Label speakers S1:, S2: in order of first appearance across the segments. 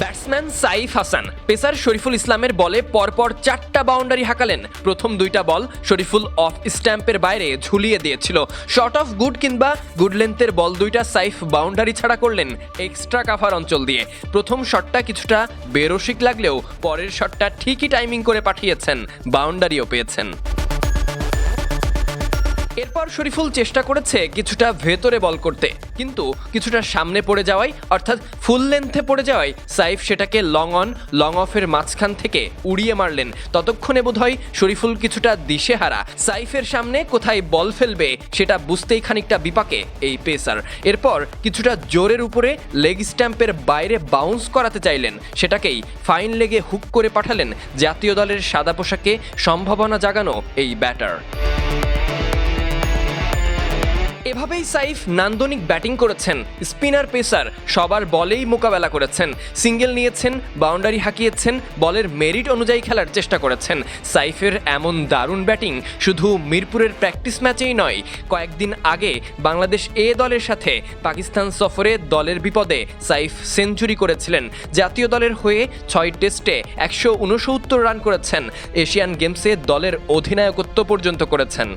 S1: Batsman Saif Hasan pacer Shariful ইসলামের বলে পরপর চারটা বাউন্ডারি হাঁকালেন। প্রথম দুইটা বল শরীফুল অফ স্ট্যাম্পের বাইরে ঝুলিয়ে দিয়েছিল। শর্ট অফ গুড কিংবা গুড লেন্থের বল দুইটা সাইফ বাউন্ডারি ছাড়া করলেন এক্সট্রা কাভার অঞ্চল দিয়ে। প্রথম শটটা কিছুটা বেরসিক লাগলেও পরের শটটা ঠিকই টাইমিং করে পাঠিয়েছেন বাউন্ডারিও পেয়েছেন। এরপর শরীফুল চেষ্টা করেছে কিছুটা ভেতরে বল করতে। কিন্তু কিছুটা সামনে পড়ে যাওয়ায়, অর্থাৎ ফুল লেন্থে পড়ে যাওয়ায়, সাইফ সেটাকে লং অন, লং অফের মাঝখান থেকে উড়িয়ে মারলেন। ততক্ষণে বোধহয় শরীফুল কিছুটা দিশেহারা। সাইফের সামনে কোথায় বল ফেলবে সেটা বুঝতেই খানিকটা বিপাকে এই পেসার। এরপর কিছুটা জোরের উপরে লেগ স্ট্যাম্পের বাইরে বাউন্স করাতে চাইলেন। সেটাকেই ফাইন লেগে হুক করে পাঠালেন জাতীয় দলের সাদা পোশাকে সম্ভাবনা জাগানো এই ব্যাটার। এভাবেই সাইফ নান্দনিক ব্যাটিং করেছেন। স্পিনার, পেসার সবার বলেই মোকাবেলা করেছেন। সিঙ্গেল নিয়েছেন, বাউন্ডারি হাঁকিয়েছেন, বলের মেরিট অনুযায়ী খেলার চেষ্টা করেছেন। সাইফের এমন দারুণ ব্যাটিং শুধু মিরপুরের প্র্যাকটিস ম্যাচেই নয়, কয়েকদিন আগে বাংলাদেশ এ দলের সাথে পাকিস্তান সফরে দলের বিপদে সাইফ সেঞ্চুরি করেছিলেন। জাতীয় দলের হয়ে ছয় টেস্টে একশো উনসত্তর রান করেছেন। এশিয়ান গেমসে দলের অধিনায়কত্ব পর্যন্ত করেছেন।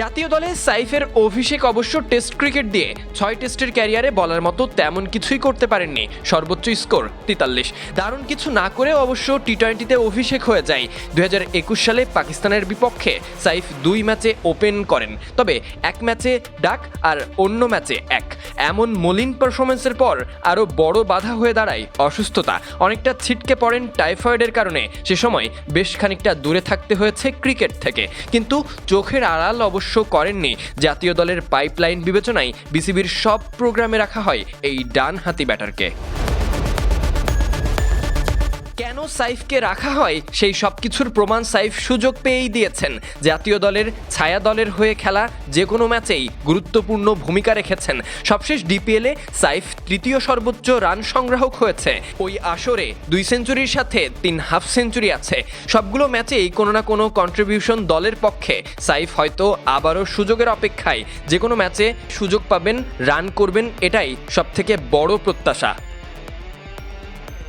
S1: জাতীয় দলে সাইফের অভিষেক অবশ্য টেস্ট ক্রিকেট দিয়ে ছয় টেস্টের ক্যারিয়ারে বলার মতো তেমন কিছুই করতে পারেননি। সর্বোচ্চ স্কোর তেতাল্লিশ। দারুণ কিছু না করেও অবশ্য টি টোয়েন্টিতে অভিষেক হয়ে যায়। দু হাজার একুশ সালে পাকিস্তানের বিপক্ষে সাইফ দুই ম্যাচে ওপেন করেন। তবে এক ম্যাচে ডাক আর অন্য ম্যাচে এক। এমন মলিন পারফরমেন্সের পর আরও বড় বাধা হয়ে দাঁড়ায় অসুস্থতা। অনেকটা ছিটকে পড়েন টাইফয়েডের কারণে। সে সময় বেশ খানিকটা দূরে থাকতে হয়েছে ক্রিকেট থেকে। কিন্তু চোখের আড়াল অবশ্য করেননি। জাতীয় দলের পাইপলাইন বিবেচনায় বিসিবির সব প্রোগ্রামে রাখা হয় এই ডান হাতি ব্যাটারকে। সাইফকে রাখা হয়। সেই সব কিছুর প্রমাণ সাইফ সুযোগ পেয়েই দিয়েছেন। জাতীয় দলের ছায়া দলের হয়ে খেলা যে কোনো ম্যাচেই গুরুত্বপূর্ণ ভূমিকা রেখেছেন। সবশেষ ডিপিএলে সাইফ তৃতীয় সর্বোচ্চ রান সংগ্রাহক হয়েছে। ওই আসরে দুই সেঞ্চুরির সাথে তিন হাফ সেঞ্চুরি আছে। সবগুলো ম্যাচেই কোনো না কোনো কন্ট্রিবিউশন দলের পক্ষে। সাইফ হয়তো আবারও সুযোগের অপেক্ষায়। যে কোনো ম্যাচে সুযোগ পাবেন, রান করবেন, এটাই সবথেকে বড় প্রত্যাশা।